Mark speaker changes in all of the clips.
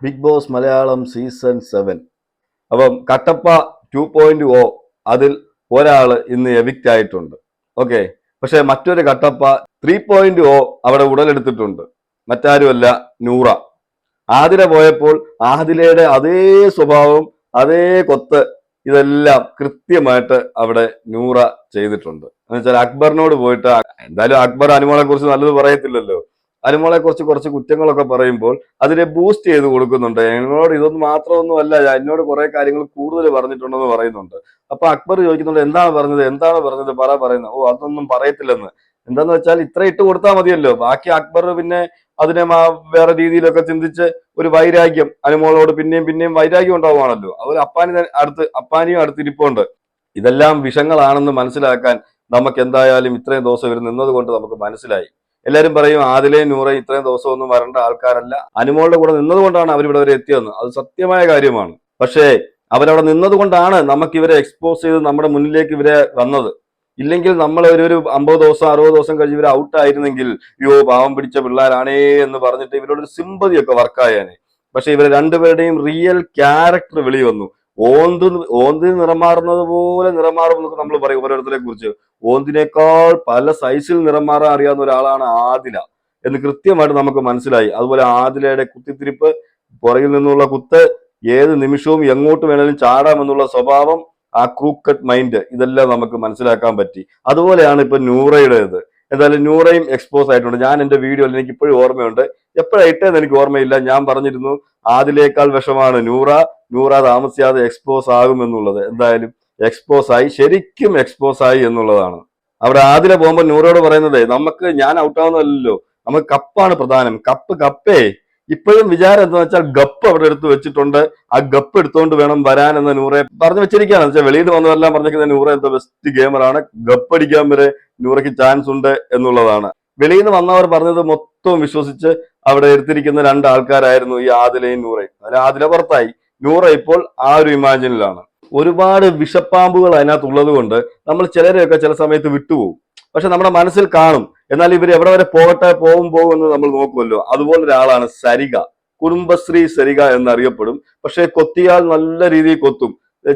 Speaker 1: Big Boss Malayalam season seven. അപ്പം Kattappa two point ഓ അതിൽ ഒരാൾ ഇന്ന് എവിക്റ്റ് ആയിട്ടുണ്ട്. ഓക്കെ? പക്ഷെ മറ്റൊരു കട്ടപ്പ ത്രീ പോയിന്റ് ഓ അവിടെ ഉടലെടുത്തിട്ടുണ്ട്. മറ്റാരുമല്ല നൂറ. ആതിര പോയപ്പോൾ ആതിരയുടെ അതേ സ്വഭാവം അതേ കൊത്ത് ഇതെല്ലാം കൃത്യമായിട്ട് അവിടെ നൂറ ചെയ്തിട്ടുണ്ട്. എന്ന് വെച്ചാൽ അക്ബറിനോട് പോയിട്ട് എന്തായാലും അക്ബർ അനുമോളെ കുറിച്ച് നല്ലത് പറയത്തില്ലല്ലോ. അനുമോളെ കുറിച്ച് കുറച്ച് കുറ്റങ്ങളൊക്കെ പറയുമ്പോൾ അതിനെ ബൂസ്റ്റ് ചെയ്ത് കൊടുക്കുന്നുണ്ട്. എന്നോട് ഇതൊന്നും മാത്രമൊന്നും അല്ല എന്നോട് കുറെ കാര്യങ്ങൾ കൂടുതൽ പറഞ്ഞിട്ടുണ്ടെന്ന് പറയുന്നുണ്ട്. അപ്പൊ അക്ബർ ചോദിക്കുന്നുണ്ട് എന്താണ് പറഞ്ഞത്? എന്താണ് പറഞ്ഞത്? പറ പറയുന്നത് ഓ അതൊന്നും പറയത്തില്ലെന്ന്. എന്താന്ന് വെച്ചാൽ ഇത്ര ഇട്ട് കൊടുത്താൽ മതിയല്ലോ. ബാക്കി അക്ബർ പിന്നെ അതിനെ വേറെ രീതിയിലൊക്കെ ചിന്തിച്ച് ഒരു വൈരാഗ്യം അനുമോളോട് പിന്നെയും പിന്നെയും വൈരാഗ്യം ഉണ്ടാവുകയാണല്ലോ. അവർ അപ്പാനി അടുത്ത് അപ്പാനിയും അടുത്തിരിപ്പുണ്ട്. ഇതെല്ലാം വിഷങ്ങളാണെന്ന് മനസ്സിലാക്കാൻ നമുക്ക് എന്തായാലും ഇത്രയും ദിവസം ഇവർ നിന്നത് കൊണ്ട് നമുക്ക് മനസ്സിലായി. എല്ലാവരും പറയും ആദിലെ നൂറയും ഇത്രയും ദിവസമൊന്നും വരേണ്ട ആൾക്കാരല്ല. അനുമോളുടെ കൂടെ നിന്നതുകൊണ്ടാണ് അവരിവിടെ വരെ എത്തിയതെന്ന് അത് സത്യമായ കാര്യമാണ്. പക്ഷേ അവരവിടെ നിന്നതുകൊണ്ടാണ് നമുക്ക് ഇവരെ എക്സ്പോസ് ചെയ്ത് നമ്മുടെ മുന്നിലേക്ക് ഇവരെ വന്നത്. ഇല്ലെങ്കിൽ നമ്മൾ ഒരു ഒരു അമ്പത് ദിവസം അറുപത് ദിവസം കഴിഞ്ഞ് ഇവർ ഔട്ട് ആയിരുന്നെങ്കിൽ അയ്യോ പാവം പിടിച്ച പിള്ളേരാണേ എന്ന് പറഞ്ഞിട്ട് ഇവരോടൊരു സിമ്പതിയൊക്കെ വർക്കായേനെ പക്ഷെ ഇവരെ രണ്ടുപേരുടെയും റിയൽ ക്യാരക്ടർ വെളി വന്നു. ഓന്ത് ഓന്തിന് നിറമാറുന്നത് പോലെ നിറമാറും എന്നൊക്കെ നമ്മൾ പറയും ഓരോരുത്തരെ കുറിച്ച്. ഓന്തിനേക്കാൾ പല സൈസിൽ നിറം മാറാൻ അറിയാവുന്ന ഒരാളാണ് ആദില. എന്ന് കൃത്യമായിട്ട് നമുക്ക് മനസ്സിലായി. അതുപോലെ ആദിലയുടെ കുത്തിത്തിരിപ്പ് പുറകിൽ നിന്നുള്ള കുത്ത് ഏത് നിമിഷവും എങ്ങോട്ട് വേണേലും ചാടാമെന്നുള്ള സ്വഭാവം ആ ക്രൂക്കറ്റ് മൈൻഡ് ഇതെല്ലാം നമുക്ക് മനസ്സിലാക്കാൻ പറ്റി. അതുപോലെയാണ് ഇപ്പൊ നൂറയുടേത്. എന്തായാലും നൂറയും എക്സ്പോസ് ആയിട്ടുണ്ട്. ഞാൻ എന്റെ വീഡിയോയിൽ എനിക്ക് ഇപ്പോഴും ഓർമ്മയുണ്ട്. എപ്പോഴായിട്ടേന്ന് എനിക്ക് ഓർമ്മയില്ല. ഞാൻ പറഞ്ഞിരുന്നു ആദിലേക്കാൾ വിഷമാണ് നൂറ. നൂറ താമസിയാതെ എക്സ്പോസ് ആകുമെന്നുള്ളത്. എന്തായാലും എക്സ്പോസ് ആയി ശരിക്കും എക്സ്പോസ് ആയി എന്നുള്ളതാണ്. അവിടെ ആദ്യം പോകുമ്പോൾ നൂറോട് പറയുന്നത് നമുക്ക് ഞാൻ ഔട്ടാവുന്നതല്ലോ നമുക്ക് കപ്പാണ് പ്രധാനം. കപ്പ് കപ്പേ. ഇപ്പോഴും വിചാരം എന്താ വെച്ചാൽ ഗപ്പ് അവിടെ എടുത്ത് വെച്ചിട്ടുണ്ട്. ആ ഗപ്പ് എടുത്തുകൊണ്ട് വേണം വരാൻ എന്ന നൂറെ പറഞ്ഞു വെച്ചിരിക്കുകയാണ്. വെച്ചാൽ വെളിയിൽ നിന്ന് വന്നതെല്ലാം പറഞ്ഞിരിക്കുന്ന നൂറ എന്തോ ബെസ്റ്റ് ഗെയിമറാണ് ഗപ്പ് അടിക്കാൻ വരെ നൂറയ്ക്ക് ചാൻസ് ഉണ്ട് എന്നുള്ളതാണ്. വെളിയിൽ നിന്ന് വന്നവർ പറഞ്ഞത് മൊത്തം വിശ്വസിച്ച് അവിടെ എടുത്തിരിക്കുന്ന രണ്ട് ആൾക്കാരായിരുന്നു ഈ ആദിലയും നൂറയും. അതിൽ ആദില പുറത്തായി. നൂറ ഇപ്പോൾ ആ ഒരു ഇമാജിനിലാണ് ഒരുപാട് വിഷപ്പാമ്പുകൾ അതിനകത്ത് ഉള്ളത് കൊണ്ട് നമ്മൾ ചിലരെയൊക്കെ ചില സമയത്ത് വിട്ടുപോകും. പക്ഷെ നമ്മുടെ മനസ്സിൽ കാണും. എന്നാൽ ഇവർ എവിടെ വരെ പോകട്ടെ പോകും പോകും എന്ന് നമ്മൾ നോക്കുമല്ലോ. അതുപോലെ ഒരാളാണ് സരിക കുടുംബശ്രീ സരിക എന്നറിയപ്പെടും. പക്ഷെ കൊത്തിയാൽ നല്ല രീതിയിൽ കൊത്തും.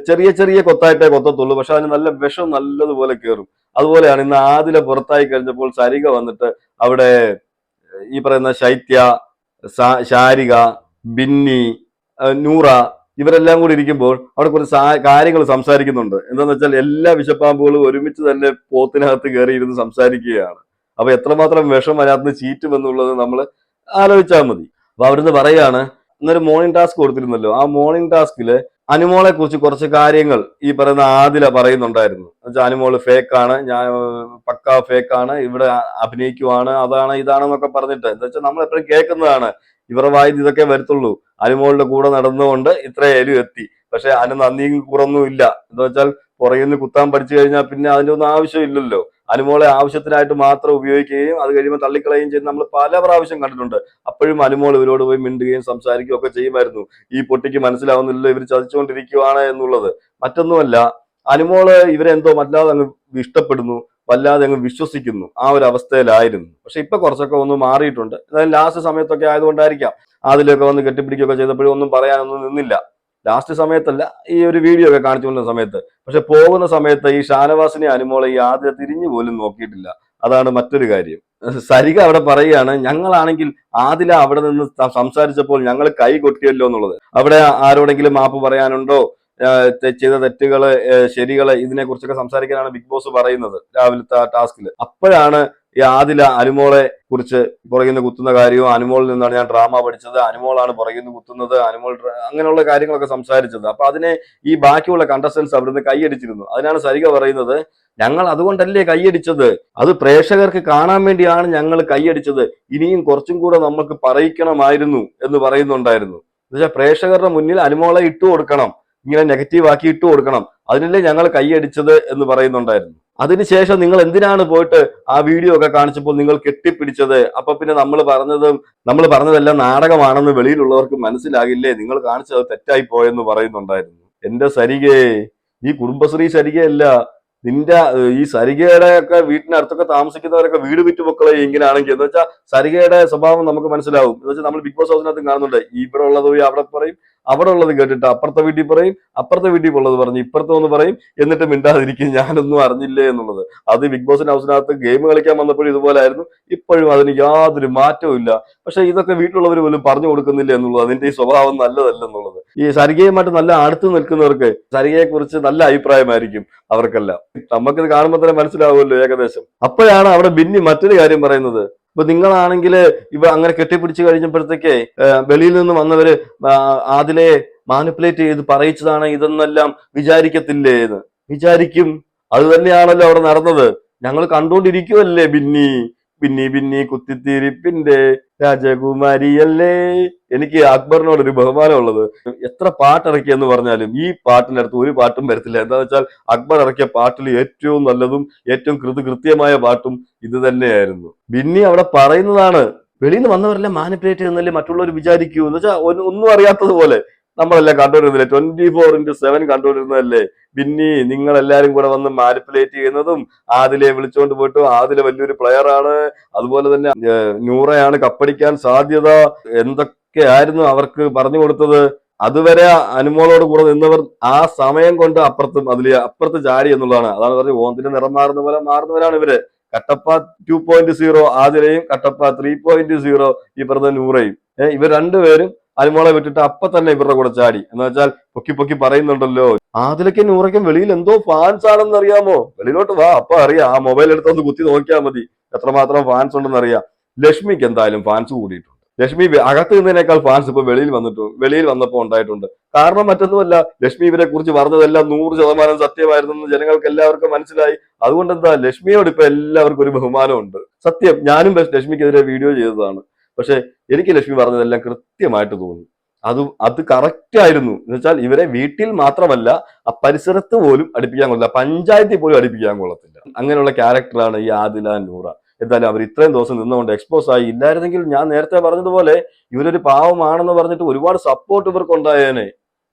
Speaker 1: ചെറിയ ചെറിയ കൊത്തായിട്ടേ കൊത്തത്തുള്ളൂ. പക്ഷെ അതിന് നല്ല വിഷം നല്ലതുപോലെ കയറും. അതുപോലെയാണ് ഇന്ന് ആദില പുറത്തായി കഴിഞ്ഞപ്പോൾ സരിക വന്നിട്ട് അവിടെ ഈ പറയുന്ന ശൈത്യ ശാരിക ബിന്നി നൂറ ഇവരെല്ലാം കൂടി ഇരിക്കുമ്പോൾ അവിടെ കുറച്ച് കാര്യങ്ങൾ സംസാരിക്കുന്നുണ്ട്. എന്താന്ന് വെച്ചാൽ എല്ലാ വിഷപ്പാമ്പുകളും ഒരുമിച്ച് തന്നെ പോത്തിനകത്ത് കയറി ഇരുന്ന് സംസാരിക്കുകയാണ്. അപ്പൊ എത്രമാത്രം വിഷം അതിനകത്ത് ചീറ്റും എന്നുള്ളത് നമ്മൾ ആലോചിച്ചാൽ മതി. അപ്പൊ അവിടുന്ന് പറയാണ് ഇന്നൊരു മോർണിംഗ് ടാസ്ക് കൊടുത്തിരുന്നല്ലോ. ആ മോർണിംഗ് ടാസ്കിൽ അനുമോളെ കുറിച്ച് കുറച്ച് കാര്യങ്ങൾ ഈ പറയുന്ന ആദില പറയുന്നുണ്ടായിരുന്നു. എന്നുവെച്ചാൽ അനുമോൾ ഫേക്കാണ് ഞാൻ പക്ക ഫേക്കാണ് ഇവിടെ അഭിനയിക്കുവാണ് അതാണ് ഇതാണെന്നൊക്കെ പറഞ്ഞിട്ട്. എന്താ വെച്ചാൽ നമ്മൾ എപ്പോഴും കേൾക്കുന്നതാണ്. ഇവരുടെ വായിൽ ഇതൊക്കെ വരത്തുള്ളൂ. അനുമോളുടെ കൂടെ നടന്നുകൊണ്ട് ഇത്രയേലും എത്തി. പക്ഷെ അനു നന്ദിയും കുറൊന്നും ഇല്ല എന്താ വെച്ചാൽ പുറകിൽ കുത്താൻ പഠിച്ചു കഴിഞ്ഞാൽ പിന്നെ അതിന്റെ ഒന്നും ആവശ്യമില്ലല്ലോ. അനുമോളെ ആവശ്യത്തിനായിട്ട് മാത്രം ഉപയോഗിക്കുകയും അത് കഴിയുമ്പോൾ തള്ളിക്കളയും ചെയ്ത് നമ്മൾ പല പ്രാവശ്യം കണ്ടിട്ടുണ്ട്. അപ്പോഴും അനുമോൾ ഇവരോട് പോയി മിണ്ടുകയും സംസാരിക്കുകയും ഒക്കെ ചെയ്യുമായിരുന്നു. ഈ പൊട്ടിക്ക് മനസ്സിലാവുന്നില്ലല്ലോ ഇവർ ചതിച്ചുകൊണ്ടിരിക്കുവാണ് എന്നുള്ളത്. മറ്റൊന്നുമല്ല അനുമോൾ ഇവരെന്തോ വല്ലാതെ അങ്ങ് ഇഷ്ടപ്പെടുന്നു വല്ലാതെ അങ്ങ് വിശ്വസിക്കുന്നു. ആ ഒരു അവസ്ഥയിലായിരുന്നു. പക്ഷെ ഇപ്പൊ കുറച്ചൊക്കെ ഒന്ന് മാറിയിട്ടുണ്ട്. അതായത് ലാസ്റ്റ് സമയത്തൊക്കെ ആയതുകൊണ്ടായിരിക്കാം. അതിലൊക്കെ വന്ന് കെട്ടിപ്പിടിക്കുകയൊക്കെ ചെയ്തപ്പോഴും ഒന്നും പറയാനൊന്നും നിന്നില്ല. ലാസ്റ്റ് സമയത്തല്ല ഈ ഒരു വീഡിയോ ഒക്കെ കാണിച്ചുകൊണ്ടിരുന്ന സമയത്ത്. പക്ഷെ പോകുന്ന സമയത്ത് ഈ ഷാനവാസിനെ അനുമോളെ ഈ ആദ്യ തിരിഞ്ഞു പോലും നോക്കിയിട്ടില്ല. അതാണ് മറ്റൊരു കാര്യം. സരിക അവിടെ പറയുകയാണ് ഞങ്ങളാണെങ്കിൽ ആദില അവിടെ നിന്ന് സംസാരിച്ചപ്പോൾ ഞങ്ങൾ കൈ കൊട്ടിയല്ലോ എന്നുള്ളത്. അവിടെ ആരോടെങ്കിലും മാപ്പ് പറയാനുണ്ടോ? ചെയ്ത തെറ്റുകൾ ശരികൾ ഇതിനെ കുറിച്ചൊക്കെ സംസാരിക്കാനാണ് ബിഗ് ബോസ് പറയുന്നത് രാവിലത്തെ ടാസ്കിൽ അപ്പോഴാണ് ഈ ആദില അനുമോളെ കുറിച്ച് പുറകിൽ കുത്തുന്ന കാര്യവും അനുമോളിൽ നിന്നാണ് ഞാൻ ഡ്രാമ പഠിച്ചത്. അനുമോളാണ് പുറകിൽ കുത്തുന്നത്. അനുമോൾ അങ്ങനെയുള്ള കാര്യങ്ങളൊക്കെ സംസാരിച്ചത്. അപ്പൊ അതിനെ ഈ ബാക്കിയുള്ള കണ്ടസ്റ്റൻസ് അവിടുന്ന് കൈയടിച്ചിരുന്നു. അതിനാണ് സരിക പറയുന്നത് ഞങ്ങൾ അതുകൊണ്ടല്ലേ കൈയടിച്ചത്? അത് പ്രേക്ഷകർക്ക് കാണാൻ വേണ്ടിയാണ് ഞങ്ങൾ കൈയടിച്ചത്. ഇനിയും കുറച്ചും കൂടെ നമുക്ക് പറയിക്കണമായിരുന്നു എന്ന് പറയുന്നുണ്ടായിരുന്നു. എന്നുവെച്ചാൽ പ്രേക്ഷകരുടെ മുന്നിൽ അനുമോളെ ഇട്ടു കൊടുക്കണം ഇങ്ങനെ നെഗറ്റീവ് ആക്കി ഇട്ടു കൊടുക്കണം അതിനല്ലേ ഞങ്ങൾ കൈയടിച്ചത് എന്ന് പറയുന്നുണ്ടായിരുന്നു. അതിനുശേഷം നിങ്ങൾ എന്തിനാണ് പോയിട്ട് ആ വീഡിയോ ഒക്കെ കാണിച്ചപ്പോൾ നിങ്ങൾ കെട്ടിപ്പിടിച്ചത്? അപ്പൊ പിന്നെ നമ്മൾ പറഞ്ഞതും നമ്മൾ പറഞ്ഞതെല്ലാം നാടകമാണെന്ന് വെളിയിലുള്ളവർക്ക് മനസ്സിലാകില്ലേ? നിങ്ങൾ കാണിച്ചത് തെറ്റായി പോയെന്ന് പറയുന്നുണ്ടായിരുന്നു. എന്റെ സരികെ ഈ കുടുംബശ്രീ സരികയല്ല. നിന്റെ ഈ സരികയുടെ ഒക്കെ വീട്ടിനടുത്തൊക്കെ താമസിക്കുന്നവരൊക്കെ വീട് വിറ്റ് മക്കളെ ഇങ്ങനെയാണെങ്കിൽ എന്ന് വെച്ചാൽ സരികയുടെ സ്വഭാവം നമുക്ക് മനസ്സിലാവും. എന്ന് വെച്ചാൽ നമ്മൾ ബിഗ് ബോസ് ഹൗസിനകത്ത് കാണുന്നുണ്ട്. ഇവിടെ ഉള്ളത് പോയി അവിടെ പറയും അവിടെ ഉള്ളത് കേട്ടിട്ട് അപ്പുറത്തെ വീട്ടിൽ പറയും അപ്പുറത്തെ വീട്ടിൽ ഉള്ളത് പറഞ്ഞ് ഇപ്പുറത്തെ ഒന്ന് പറയും എന്നിട്ട് മിണ്ടാതിരിക്കും. ഞാനൊന്നും അറിഞ്ഞില്ലേ എന്നുള്ളത്. അത് ബിഗ് ബോസിന്റെ ഹൗസിനകത്ത് ഗെയിം കളിക്കാൻ വന്നപ്പോഴും ഇതുപോലെ ആയിരുന്നു. ഇപ്പോഴും അതിന് യാതൊരു മാറ്റവും ഇല്ല. പക്ഷെ ഇതൊക്കെ വീട്ടിലുള്ളവർ പോലും പറഞ്ഞു കൊടുക്കുന്നില്ല എന്നുള്ളത് അതിന്റെ ഈ സ്വഭാവം നല്ലതല്ല എന്നുള്ളത്. ഈ സരികയുമായിട്ട് നല്ല അടുത്ത് നിൽക്കുന്നവർക്ക് സരികയെ കുറിച്ച് നല്ല അഭിപ്രായമായിരിക്കും അവർക്കെല്ലാം. നമുക്കിത് കാണുമ്പോൾ തന്നെ മനസ്സിലാവുമല്ലോ ഏകദേശം. അപ്പോഴാണ് അവിടെ ബിന്നി മറ്റൊരു കാര്യം പറയുന്നത്. ഇപ്പൊ നിങ്ങളാണെങ്കിൽ ഇവ അങ്ങനെ കെട്ടിപ്പിടിച്ച് കഴിഞ്ഞപ്പോഴത്തേക്ക് വെളിയിൽ നിന്ന് വന്നവര് അതിലെ മാനിപ്പുലേറ്റ് ചെയ്ത് പറയിച്ചതാണ് ഇതെന്നെല്ലാം വിചാരിക്കത്തില്ലേ എന്ന്. വിചാരിക്കും. അത് തന്നെയാണല്ലോ അവിടെ നടന്നത്. ഞങ്ങൾ കണ്ടുകൊണ്ടിരിക്കുവല്ലേ ബിന്നി? ബിന്നി പിന്നി കുത്തിത്തിരിപ്പിന്റെ രാജകുമാരിയല്ലേ? എനിക്ക് അക്ബറിനോട് ഒരു ബഹുമാനമുള്ളത്. എത്ര പാട്ടിറക്കിയെന്ന് പറഞ്ഞാലും ഈ പാട്ടിന്റെ അടുത്ത് ഒരു പാട്ടും വരത്തില്ല. എന്താന്ന് വെച്ചാൽ അക്ബർ ഇറക്കിയ പാട്ടിൽ ഏറ്റവും നല്ലതും ഏറ്റവും കൃതി കൃത്യമായ പാട്ടും ഇത് തന്നെയായിരുന്നു. ബിന്നി അവിടെ പറയുന്നതാണ് വെളിയിൽ നിന്ന് വന്നവരെല്ലാം മാനിപ്പുലേറ്റ് ചെയ്യുന്നല്ലേ മറ്റുള്ളവർ വിചാരിക്കൂ എന്ന് വെച്ചാൽ ഒന്നും അറിയാത്തതുപോലെ. നമ്മളെല്ലാം കണ്ടുവരുന്നില്ലേ? ട്വന്റി ഫോർ ഇന്റു സെവൻ കണ്ടുവരുന്നതല്ലേ? പിന്നെ നിങ്ങൾ എല്ലാരും കൂടെ വന്ന് മാനിപ്പുലേറ്റ് ചെയ്യുന്നതും ആദിലെ വിളിച്ചുകൊണ്ട് പോയിട്ട് ആദിലെ വലിയൊരു പ്ലെയർ ആണ്. അതുപോലെ തന്നെ നൂറയാണ് കപ്പടിക്കാൻ സാധ്യത. എന്തൊക്കെയായിരുന്നു അവർക്ക് പറഞ്ഞു കൊടുത്തത്? അതുവരെ അനുമോളോട് കൂടെ നിന്നവർ ആ സമയം കൊണ്ട് അപ്പുറത്തും അതിൽ അപ്പുറത്ത് ചാടി എന്നുള്ളതാണ്. അതാണ് പറഞ്ഞത് ഓന്തിന്റെ നിറം മാറുന്ന പോലെ മാറുന്നവരാണ് ഇവർ. കട്ടപ്പ ടു പോയിന്റ് സീറോ ആതിരയും കട്ടപ്പ ത്രീ പോയിന്റ് സീറോ ഈ പറഞ്ഞ നൂറയും. ഇവർ രണ്ടുപേരും അനുമോളെ വിട്ടിട്ട് അപ്പൊ തന്നെ ഇവരുടെ കൂടെ ചാടി. എന്ന് വെച്ചാൽ പൊക്കി പൊക്കി പറയുന്നുണ്ടല്ലോ. ആദിലയ്ക്കും നൂറയ്ക്കും വെളിയിൽ എന്തോ ഫാൻസ് ആണെന്ന് അറിയാമോ? വെളിയിലോട്ട് വാ അപ്പൊ അറിയാം. ആ മൊബൈൽ എടുത്തൊന്ന് കുത്തി നോക്കിയാൽ മതി. എത്രമാത്രം ഫാൻസ് ഉണ്ടെന്ന് അറിയാം. ലക്ഷ്മിക്ക് എന്തായാലും ഫാൻസ് കൂടിയിട്ടുണ്ട്. ലക്ഷ്മി അകത്ത് നിന്നതിനേക്കാൾ ഫാൻസ് ഇപ്പൊ വെളിയിൽ വന്നിട്ടു വെളിയിൽ വന്നപ്പോ ഉണ്ടായിട്ടുണ്ട്. കാരണം മറ്റൊന്നുമല്ല ലക്ഷ്മി ഇവരെ കുറിച്ച് പറഞ്ഞതെല്ലാം നൂറ് ശതമാനം സത്യമായിരുന്നെന്ന് ജനങ്ങൾക്ക് എല്ലാവർക്കും മനസ്സിലായി. അതുകൊണ്ട് എന്താ ലക്ഷ്മിയോട് ഇപ്പൊ എല്ലാവർക്കും ഒരു ബഹുമാനമുണ്ട്. സത്യം ഞാനും ലക്ഷ്മിക്കെതിരെ വീഡിയോ ചെയ്തതാണ്. പക്ഷെ എനിക്ക് ലക്ഷ്മി പറഞ്ഞതെല്ലാം കൃത്യമായിട്ട് തോന്നി. അത് അത് കറക്റ്റ് ആയിരുന്നു. എന്ന് വെച്ചാൽ ഇവരെ വീട്ടിൽ മാത്രമല്ല ആ പരിസരത്ത് പോലും അടുപ്പിക്കാൻ കൊള്ളില്ല പഞ്ചായത്തിൽ പോലും അടുപ്പിക്കാൻ കൊള്ളത്തില്ല. അങ്ങനെയുള്ള ക്യാരക്ടറാണ് ഈ ആദില നൂറ. എന്തായാലും അവർ ഇത്രയും ദിവസം നിന്നുകൊണ്ട് എക്സ്പോസ് ആയി. ഇല്ലായിരുന്നെങ്കിൽ ഞാൻ നേരത്തെ പറഞ്ഞതുപോലെ ഇവരൊരു പാവമാണെന്ന് പറഞ്ഞിട്ട് ഒരുപാട് സപ്പോർട്ട് ഇവർക്ക് ഉണ്ടായേനെ.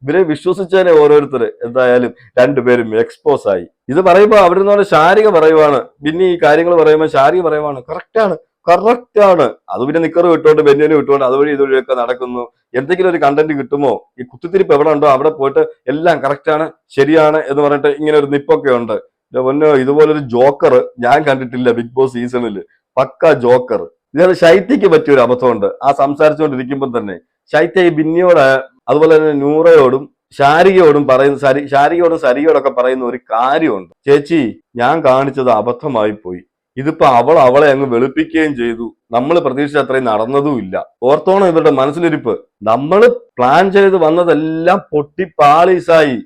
Speaker 1: ഇവരെ വിശ്വസിച്ചേനെ ഓരോരുത്തർ എന്തായാലും രണ്ടുപേരും എക്സ്പോസ് ആയി. ഇത് പറയുമ്പോൾ അവിടെ നിന്നോട് ശാരിക പറയുവാണ്. പിന്നെ ഈ കാര്യങ്ങൾ പറയുമ്പോൾ ശാരിക പറയുവാണ്. കറക്റ്റാണ് കറക്റ്റ് ആണ്. അത് പിന്നെ നിക്കറ് വിട്ടോണ്ട് ബെന്യന് വിട്ടോണ്ട് അതുവഴി ഇതുവഴിയൊക്കെ നടക്കുന്നു. എന്തെങ്കിലും ഒരു കണ്ടന്റ് കിട്ടുമോ? ഈ കുത്തിത്തിരിപ്പ് എവിടെ ഉണ്ടോ അവിടെ പോയിട്ട് എല്ലാം കറക്റ്റ് ആണ് ശരിയാണ് എന്ന് പറഞ്ഞിട്ട് ഇങ്ങനെ ഒരു നിപ്പൊക്കെ ഉണ്ട്. പൊന്നോ ഇതുപോലൊരു ജോക്കർ ഞാൻ കണ്ടിട്ടില്ല ബിഗ് ബോസ് സീസണിൽ പക്ക ജോക്കർ ഇതിനകത്ത് ശൈത്യക്ക് പറ്റിയ ഒരു അബദ്ധമുണ്ട്. ആ സംസാരിച്ചുകൊണ്ടിരിക്കുമ്പോൾ തന്നെ ശൈത്യ ഈ ബിന്നിയോട് അതുപോലെ തന്നെ നൂറയോടും ശാരികയോടും പറയുന്ന ശാരികയോടും സരിയോടൊക്കെ പറയുന്ന ഒരു കാര്യമുണ്ട്. ചേച്ചി ഞാൻ കാണിച്ചത് അബദ്ധമായി പോയി. ഇതിപ്പോ അവൾ അവളെ അങ്ങ് വെളുപ്പിക്കുകയും ചെയ്തു. നമ്മൾ പ്രതീക്ഷിച്ച അത്രയും നടന്നതും ഇല്ല. ഓർത്തോണം ഇവരുടെ മനസ്സിലിരിപ്പ്. നമ്മൾ പ്ലാൻ ചെയ്ത് വന്നതെല്ലാം പൊട്ടിപ്പാളീസായി.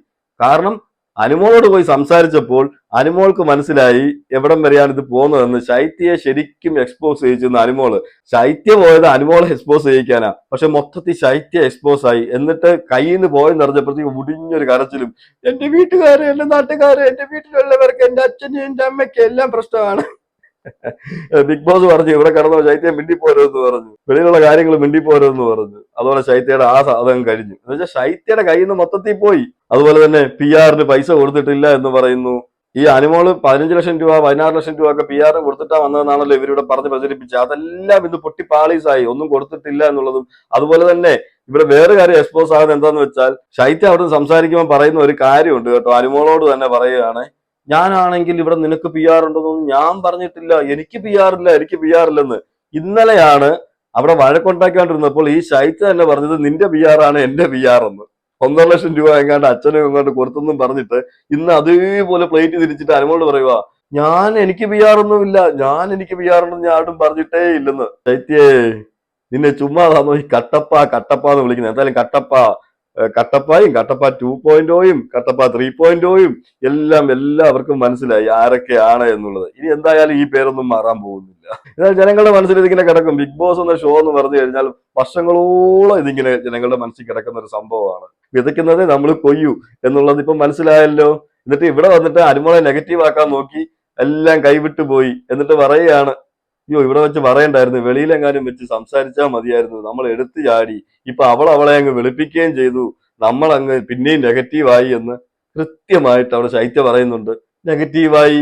Speaker 1: കാരണം അനുമോളോട് പോയി സംസാരിച്ചപ്പോൾ അനുമോൾക്ക് മനസ്സിലായി എവിടം വരെയാണ് ഇത് പോകുന്നതെന്ന്. ശൈത്യയെ ശരിക്കും എക്സ്പോസ് ചെയ്യിച്ചെന്ന് അനുമോൾ ശൈത്യ പോയത് അനുമോളെ എക്സ്പോസ് ചെയ്യിക്കാനാ. പക്ഷെ മൊത്തത്തിൽ ശൈത്യ എക്സ്പോസ് ആയി. എന്നിട്ട് കയ്യിൽ നിന്ന് പോയി നിറഞ്ഞപ്പോഴത്തേക്ക് മുടിഞ്ഞൊരു കരച്ചിലും എന്റെ വീട്ടുകാര് എന്റെ നാട്ടുകാര് എന്റെ വീട്ടിലുള്ളവർക്ക് എന്റെ അച്ഛനും എന്റെ അമ്മയ്ക്ക് എല്ലാം പ്രശ്നമാണ്. ബിഗ് ബോസ് പറഞ്ഞു ഇവിടെ കടന്നോ ശൈത്യം മിണ്ടിപ്പോരെന്ന് പറഞ്ഞു. വെളിയിലുള്ള കാര്യങ്ങൾ മിണ്ടിപ്പോരെന്ന് പറഞ്ഞു. അതുപോലെ ശൈത്യയുടെ ആ സാധകം കഴിഞ്ഞു. എന്ന് വെച്ചാൽ ശൈത്യയുടെ കയ്യിൽ നിന്ന് മൊത്തത്തിൽ പോയി. അതുപോലെ തന്നെ പി ആറിന് പൈസ കൊടുത്തിട്ടില്ല എന്ന് പറയുന്നു. ഈ അനുമോൾ പതിനഞ്ച് ലക്ഷം രൂപ പതിനാറ് ലക്ഷം രൂപ ഒക്കെ പി ആറിന് കൊടുത്തിട്ടാ വന്നതെന്നാണല്ലോ ഇവരിവിടെ പറഞ്ഞ് പ്രചരിപ്പിച്ചത്. അതെല്ലാം ഇത് പൊട്ടിപ്പാളീസായി. ഒന്നും കൊടുത്തിട്ടില്ല എന്നുള്ളതും അതുപോലെ തന്നെ ഇവിടെ വേറെ കാര്യം എക്സ്പോസ് ആകുന്നത് എന്താന്ന് വെച്ചാൽ ശൈത്യ അവിടെ സംസാരിക്കുമ്പോൾ പറയുന്ന ഒരു കാര്യമുണ്ട് കേട്ടോ. അനുമോളോട് തന്നെ പറയുകയാണ്. ഞാനാണെങ്കിൽ ഇവിടെ നിനക്ക് പി ആർ ഉണ്ടെന്നൊന്നും ഞാൻ പറഞ്ഞിട്ടില്ല. എനിക്ക് പി ആർ ഇല്ല എനിക്ക് പി ആർ ഇല്ലെന്ന്. ഇന്നലെയാണ് അവിടെ വഴക്കുണ്ടാക്കിക്കൊണ്ടിരുന്നപ്പോൾ ഈ ശൈത്യ തന്നെ പറഞ്ഞത് നിന്റെ പി ആർ ആണ് എന്റെ പി ആർ എന്ന്. ഒന്നര ലക്ഷം രൂപ എങ്ങാണ്ട് അച്ഛനും എങ്ങാണ്ട് കൊടുത്തെന്നും പറഞ്ഞിട്ട് ഇന്ന് അതേപോലെ പ്ലേറ്റ് തിരിച്ചിട്ട് അനുമോട് പറയുക ഞാൻ എനിക്ക് പി ആർ ഒന്നും ഇല്ല. ഞാൻ എനിക്ക് പി ആർ ഞാൻ ആരും പറഞ്ഞിട്ടേ ഇല്ലെന്ന്. ശൈത്യേ നിന്നെ ചുമ്മാതാന്നോ ഈ കട്ടപ്പ കട്ടപ്പ എന്ന് വിളിക്കുന്നത്. എന്തായാലും കട്ടപ്പ. കട്ടപ്പായും കട്ടപ്പ ടു പോയിന്റോയും കട്ടപ്പ ത്രീ പോയിന്റോയും എല്ലാം എല്ലാവർക്കും മനസ്സിലായി ആരൊക്കെയാണ് എന്നുള്ളത്. ഇനി എന്തായാലും ഈ പേരൊന്നും മാറാൻ പോകുന്നില്ല. എന്നാൽ ജനങ്ങളുടെ മനസ്സിൽ ഇതിങ്ങനെ കിടക്കും. ബിഗ് ബോസ് എന്ന ഷോ എന്ന് പറഞ്ഞു കഴിഞ്ഞാൽ വർഷങ്ങളോളം ഇതിങ്ങനെ ജനങ്ങളുടെ മനസ്സിൽ കിടക്കുന്ന ഒരു സംഭവമാണ്. വിതയ്ക്കുന്നത് നമ്മൾ കൊയ്യൂ എന്നുള്ളത് ഇപ്പൊ മനസ്സിലായല്ലോ. എന്നിട്ട് ഇവിടെ വന്നിട്ട് അനുമോളെ നെഗറ്റീവ് ആക്കാൻ നോക്കി എല്ലാം കൈവിട്ടു പോയി. എന്നിട്ട് പറയുകയാണ് അയ്യോ ഇവിടെ വെച്ച് പറയണ്ടായിരുന്നു. വെളിയിലെങ്ങാനും വെച്ച് സംസാരിച്ചാൽ മതിയായിരുന്നു. നമ്മൾ എടുത്തു ചാടി. ഇപ്പൊ അവൾ അവളെ അങ്ങ് വെളുപ്പിക്കുകയും ചെയ്തു. നമ്മൾ അങ്ങ് പിന്നെയും നെഗറ്റീവായി എന്ന് കൃത്യമായിട്ട് അവിടെ ശൈത്യ പറയുന്നുണ്ട്. നെഗറ്റീവായി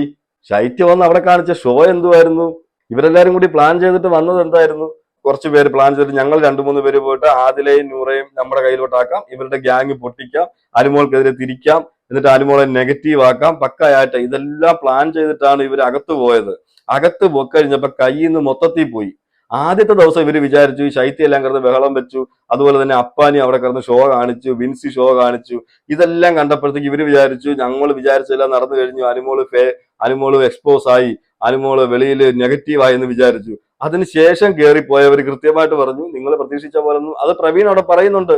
Speaker 1: ശൈത്യം വന്ന് അവിടെ കാണിച്ച ഷോ എന്തുമായിരുന്നു ഇവരെല്ലാരും കൂടി പ്ലാൻ ചെയ്തിട്ട് വന്നത് എന്തായിരുന്നു? കുറച്ച് പേര് പ്ലാൻ ചെയ്തിട്ട് ഞങ്ങൾ രണ്ടു മൂന്ന് പേര് പോയിട്ട് ആദിലയും നൂറയും നമ്മുടെ കയ്യിലോട്ടാക്കാം ഇവരുടെ ഗ്യാങ് പൊട്ടിക്കാം. അനുമോൾക്കെതിരെ തിരിക്കാം. എന്നിട്ട് അനുമോളെ നെഗറ്റീവ് ആക്കാം. പക്കയായിട്ട് ഇതെല്ലാം പ്ലാൻ ചെയ്തിട്ടാണ് ഇവർ അകത്തു പോയത്. അകത്ത് പോയി കഴിഞ്ഞപ്പോ കയ്യിൽ നിന്ന് മൊത്തത്തിൽ പോയി. ആദ്യത്തെ ദിവസം ഇവർ വിചാരിച്ചു ശൈത്യെല്ലാം കിടന്ന് ബഹളം വെച്ചു. അതുപോലെ തന്നെ അപ്പാനി അവിടെ കിടന്ന് ഷോ കാണിച്ചു വിൻസി ഷോ കാണിച്ചു. ഇതെല്ലാം കണ്ടപ്പോഴത്തേക്ക് ഇവർ വിചാരിച്ചു ഞങ്ങൾ വിചാരിച്ചെല്ലാം നടന്നു കഴിഞ്ഞു. അനുമോൾ ഫേ അനുമോൾ എക്സ്പോസ് ആയി. അനുമോൾ വെളിയിൽ നെഗറ്റീവ് ആയി എന്ന് വിചാരിച്ചു. അതിനുശേഷം കയറിപ്പോയവർ കൃത്യമായിട്ട് പറഞ്ഞു നിങ്ങൾ പ്രതീക്ഷിച്ച പോലെ അത് പ്രവീൺ അവിടെ പറയുന്നുണ്ട്.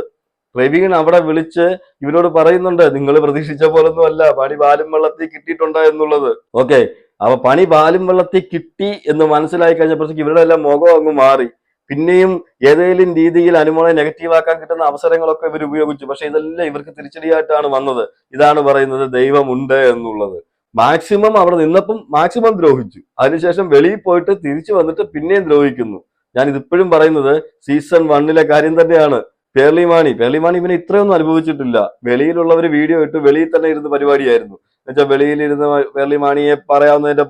Speaker 1: പ്രവീൺ അവിടെ വിളിച്ച് ഇവരോട് പറയുന്നുണ്ട് നിങ്ങൾ പ്രതീക്ഷിച്ച പോലൊന്നും അല്ല. പണി പാലും വെള്ളത്തിൽ കിട്ടിയിട്ടുണ്ട് എന്നുള്ളത്. ഓക്കെ അപ്പൊ പണി പാലും വെള്ളത്തിൽ കിട്ടി എന്ന് മനസ്സിലായി കഴിഞ്ഞപ്പോഴത്തേക്ക് ഇവരുടെ എല്ലാം മുഖം അങ്ങ് മാറി. പിന്നെയും ഏതെങ്കിലും രീതിയിൽ അനുമോളെ നെഗറ്റീവ് ആക്കാൻ കിട്ടുന്ന അവസരങ്ങളൊക്കെ ഇവർ ഉപയോഗിച്ചു. പക്ഷെ ഇതെല്ലാം ഇവർക്ക് തിരിച്ചടിയായിട്ടാണ് വന്നത്. ഇതാണ് പറയുന്നത് ദൈവമുണ്ട് എന്നുള്ളത്. മാക്സിമം അവിടെ നിന്നപ്പം മാക്സിമം ദ്രോഹിച്ചു. അതിനുശേഷം വെളിയിൽ പോയിട്ട് തിരിച്ചു വന്നിട്ട് പിന്നെയും ദ്രോഹിക്കുന്നു. ഞാൻ ഇതിപ്പോഴും പറയുന്നത് സീസൺ വണ്ണിലെ കാര്യം തന്നെയാണ്. പേർലിമാണി. പേർലിമാണി ഇവനെ ഇത്രയൊന്നും അനുഭവിച്ചിട്ടില്ല. വെളിയിലുള്ളവർ വീഡിയോ ഇട്ട് വെളിയിൽ തന്നെ ഇരുന്ന് പരിപാടിയായിരുന്നു. എന്നുവെച്ചാൽ വെളിയിലിരുന്ന് പേർലിമാണിയെ പറയാവുന്നതിന്റെ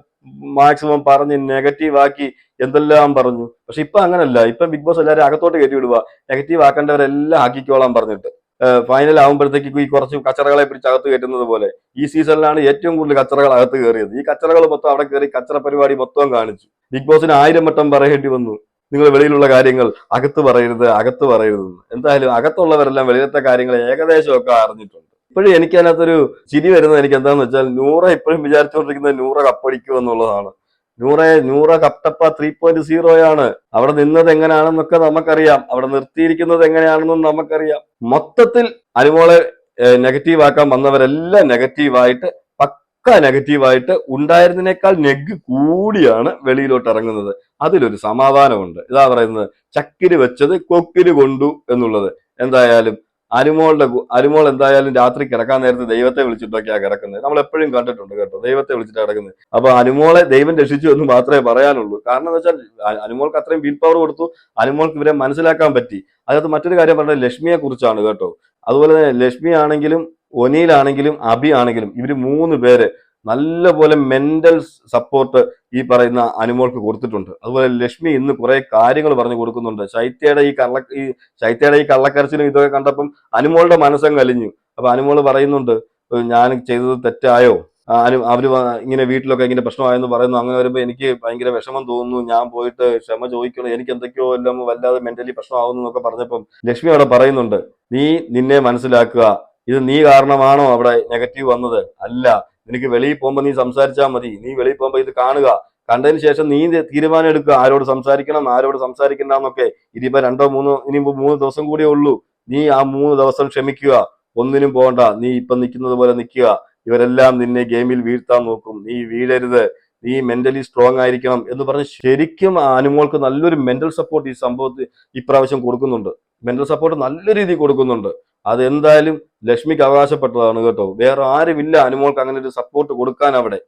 Speaker 1: മാക്സിമം പറഞ്ഞ് നെഗറ്റീവ് ആക്കി എന്തെല്ലാം പറഞ്ഞു. പക്ഷെ ഇപ്പൊ അങ്ങനല്ല. ഇപ്പൊ ബിഗ് ബോസ് എല്ലാവരും അകത്തോട്ട് കയറ്റി വിടുക നെഗറ്റീവ് ആക്കേണ്ടവരെല്ലാം ആക്കിക്കോളാൻ പറഞ്ഞിട്ട്. ഫൈനൽ ആകുമ്പോഴത്തേക്ക് ഈ കുറച്ച് കച്ചറകളെ പിടിച്ച് അകത്ത് കയറ്റുന്നത് പോലെ ഈ സീസണിലാണ് ഏറ്റവും കൂടുതൽ കച്ചറകൾ അകത്ത് കയറിയത്. ഈ കച്ചറകൾ മൊത്തം അവിടെ കയറി കച്ചറ പരിപാടി മൊത്തം കാണിച്ചു. ബിഗ് ബോസിന് ആയിരം വട്ടം പറയേണ്ടി വന്നു. നിങ്ങൾ വെളിയിലുള്ള കാര്യങ്ങൾ അകത്ത് പറയരുത് അകത്ത് പറയരുത് എന്തായാലും അകത്തുള്ളവരെല്ലാം വെളിയിലത്തെ കാര്യങ്ങൾ ഏകദേശമൊക്കെ അറിഞ്ഞിട്ടുണ്ട്. ഇപ്പോഴും എനിക്ക് അതിനകത്തൊരു ചിരി വരുന്നത് എനിക്ക് എന്താന്ന് വെച്ചാൽ നൂറ ഇപ്പോഴും വിചാരിച്ചുകൊണ്ടിരിക്കുന്നത് നൂറ കപ്പടിക്കും എന്നുള്ളതാണ്. നൂറ നൂറ കപ്പട്ടപ്പ ത്രീ പോയിന്റ് സീറോയാണ് അവിടെ നിന്നത് എങ്ങനെയാണെന്നൊക്കെ നമുക്കറിയാം. അവിടെ നിർത്തിയിരിക്കുന്നത് എങ്ങനെയാണെന്നും നമുക്കറിയാം. മൊത്തത്തിൽ അനുമോളെ നെഗറ്റീവ് ആക്കാൻ വന്നവരെല്ലാം നെഗറ്റീവായിട്ട് പക്ക നെഗറ്റീവായിട്ട് ഉണ്ടായിരുന്നതിനേക്കാൾ നെഗ് കൂടിയാണ് വെളിയിലോട്ട് ഇറങ്ങുന്നത്. അതിലൊരു സമാധാനമുണ്ട്. ഇതാ പറയുന്നത് ചക്കിന് വെച്ചത് കൊക്കിന് കൊണ്ടു എന്നുള്ളത്. എന്തായാലും അനുമോളുടെ അരുമോൾ എന്തായാലും രാത്രി കിടക്കാൻ നേരത്ത് ദൈവത്തെ വിളിച്ചിട്ടൊക്കെയാണ് കിടക്കുന്നത്. നമ്മൾ എപ്പോഴും കണ്ടിട്ടുണ്ട് കേട്ടോ. ദൈവത്തെ വിളിച്ചിട്ട് കിടക്കുന്നത്. അപ്പൊ അനുമോളെ ദൈവം രക്ഷിച്ചു എന്ന് മാത്രമേ പറയാനുള്ളൂ. കാരണം എന്ന് വെച്ചാൽ അനുമോൾക്ക് അത്രയും വിൽ പവർ കൊടുത്തു. അനുമോൾക്ക് ഇവരെ മനസ്സിലാക്കാൻ പറ്റി. അതിനകത്ത് മറ്റൊരു കാര്യം പറഞ്ഞത് ലക്ഷ്മിയെ കുറിച്ചാണ് കേട്ടോ. അതുപോലെ തന്നെ ലക്ഷ്മി ആണെങ്കിലും ഒനിയിലാണെങ്കിലും അബി ആണെങ്കിലും ഇവർ മൂന്ന് പേര് നല്ലപോലെ മെന്റൽ സപ്പോർട്ട് ഈ പറയുന്ന അനുമോൾക്ക് കൊടുത്തിട്ടുണ്ട്. അതുപോലെ ലക്ഷ്മി ഇന്ന് കുറെ കാര്യങ്ങൾ പറഞ്ഞു കൊടുക്കുന്നുണ്ട്. ശൈത്യയുടെ ഈ കള്ള ഈ ശൈത്യയുടെ ഈ കള്ളക്കരച്ചിലും ഇതൊക്കെ കണ്ടപ്പം അനുമോളുടെ മനസ്സം കലിഞ്ഞു അപ്പൊ അനുമോൾ പറയുന്നുണ്ട് ഞാൻ ചെയ്തത് തെറ്റായോ? അനു അവർ ഇങ്ങനെ വീട്ടിലൊക്കെ ഇങ്ങനെ പ്രശ്നമായെന്ന് പറയുന്നു. അങ്ങനെ വരുമ്പോൾ എനിക്ക് ഭയങ്കര വിഷമം തോന്നുന്നു. ഞാൻ പോയിട്ട് ക്ഷമ ചോദിക്കണം. എനിക്ക് എന്തൊക്കെയോ എല്ലാം വല്ലാതെ മെന്റലി പ്രശ്നമാവുന്നു എന്നൊക്കെ പറഞ്ഞപ്പം ലക്ഷ്മി അവിടെ പറയുന്നുണ്ട് നീ നിന്നെ മനസ്സിലാക്കുക. ഇത് നീ കാരണമാണോ അവിടെ നെഗറ്റീവ് വന്നത്? അല്ല. നിനക്ക് വെളിയിൽ പോകുമ്പോൾ നീ സംസാരിച്ചാൽ മതി. നീ വെളിയിൽ പോകുമ്പോൾ ഇത് കാണുക. കണ്ടതിന് ശേഷം നീ തീരുമാനം എടുക്കുക. ആരോട് സംസാരിക്കണം ആരോട് സംസാരിക്കണ്ട എന്നൊക്കെ. രണ്ടോ മൂന്നോ ഇനി മൂന്ന് ദിവസം കൂടിയേ ഉള്ളൂ. നീ ആ മൂന്ന് ദിവസം ക്ഷമിക്കുക. ഒന്നിനും പോകണ്ട. നീ ഇപ്പൊ നിൽക്കുന്നത് പോലെ നിൽക്കുക. ഇവരെല്ലാം നിന്നെ ഗെയിമിൽ വീഴ്ത്താൻ നോക്കും. നീ വീഴരുത്. നീ മെന്റലി സ്ട്രോങ് ആയിരിക്കണം എന്ന് പറഞ്ഞ് ശരിക്കും അനുമോൾക്ക് നല്ലൊരു മെന്റൽ സപ്പോർട്ട് ഈ സംഭവത്തിൽ ഇപ്രാവശ്യം കൊടുക്കുന്നുണ്ട്. മെന്റൽ സപ്പോർട്ട് നല്ല രീതിയിൽ കൊടുക്കുന്നുണ്ട്. അത് എന്തായാലും ലക്ഷ്മിക്ക് അവകാശപ്പെട്ടതാണ് കേട്ടോ. വേറെ ആരുമില്ല അനുമോൾക്ക് അങ്ങനെ ഒരു സപ്പോർട്ട് കൊടുക്കാൻ അവിടെ.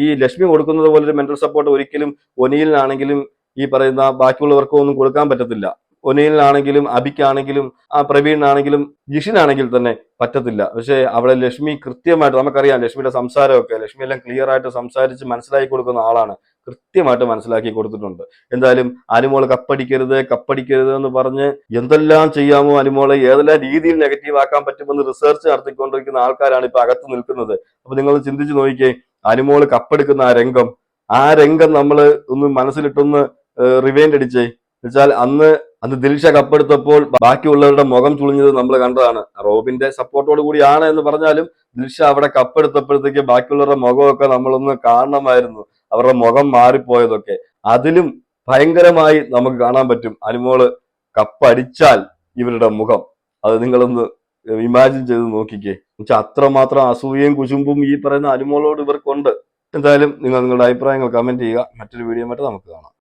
Speaker 1: ഈ ലക്ഷ്മി കൊടുക്കുന്നത് പോലെ ഒരു മെന്റൽ സപ്പോർട്ട് ഒരിക്കലും ഒനിയിലാണെങ്കിലും ഈ പറയുന്ന ബാക്കിയുള്ളവർക്കും ഒന്നും കൊടുക്കാൻ പറ്റത്തില്ല. ഒനിയിലാണെങ്കിലും അബിക്കാണെങ്കിലും ആ പ്രവീണിനാണെങ്കിലും ജിഷിനാണെങ്കിൽ തന്നെ പറ്റത്തില്ല. പക്ഷേ അവിടെ ലക്ഷ്മി കൃത്യമായിട്ട് നമുക്കറിയാം ലക്ഷ്മിയുടെ സംസാരമൊക്കെ ലക്ഷ്മി എല്ലാം ക്ലിയർ ആയിട്ട് സംസാരിച്ച് മനസ്സിലാക്കി കൊടുക്കുന്ന ആളാണ്. കൃത്യമായിട്ട് മനസ്സിലാക്കി കൊടുത്തിട്ടുണ്ട്. എന്തായാലും അനുമോൾ കപ്പടിക്കരുത് കപ്പടിക്കരുത് എന്ന് പറഞ്ഞ് എന്തെല്ലാം ചെയ്യാമോ അനുമോളെ ഏതെല്ലാം രീതിയിൽ നെഗറ്റീവ് ആക്കാൻ പറ്റുമെന്ന് റിസർച്ച് നടത്തിക്കൊണ്ടിരിക്കുന്ന ആൾക്കാരാണ് ഇപ്പൊ അകത്ത് നിൽക്കുന്നത്. അപ്പൊ നിങ്ങൾ ചിന്തിച്ചു നോക്കിയേ അനുമോൾ കപ്പെടുക്കുന്ന ആ രംഗം ആ രംഗം നമ്മൾ ഒന്ന് മനസ്സിലിട്ടൊന്ന് റിവൈൻഡ് അടിച്ചേ. എന്നുവെച്ചാൽ അന്ന് അന്ന് ദിൽഷ കപ്പെടുത്തപ്പോൾ ബാക്കിയുള്ളവരുടെ മുഖം ചുളിഞ്ഞത് നമ്മൾ കണ്ടതാണ്. റോബിന്റെ സപ്പോർട്ടോട് കൂടിയാണ് എന്ന് പറഞ്ഞാലും ദിൽഷ അവിടെ കപ്പെടുത്തപ്പോഴത്തേക്ക് ബാക്കിയുള്ളവരുടെ മുഖമൊക്കെ നമ്മളൊന്ന് കാണണമായിരുന്നു. അവരുടെ മുഖം മാറിപ്പോയതൊക്കെ. അതിലും ഭയങ്കരമായി നമുക്ക് കാണാൻ പറ്റും. അനുമോൾ കപ്പടിച്ചാൽ ഇവരുടെ മുഖം. അത് നിങ്ങളൊന്ന് ഇമാജിൻ ചെയ്ത് നോക്കിക്കേ. എന്നുവെച്ചാൽ അത്രമാത്രം അസൂയയും കുശുമ്പും ഈ പറയുന്ന അനുമോളോട് ഇവർക്കുണ്ട്. എന്തായാലും നിങ്ങൾ നിങ്ങളുടെ അഭിപ്രായങ്ങൾ കമന്റ് ചെയ്യുക. മറ്റൊരു വീഡിയോ നമുക്ക് കാണാം.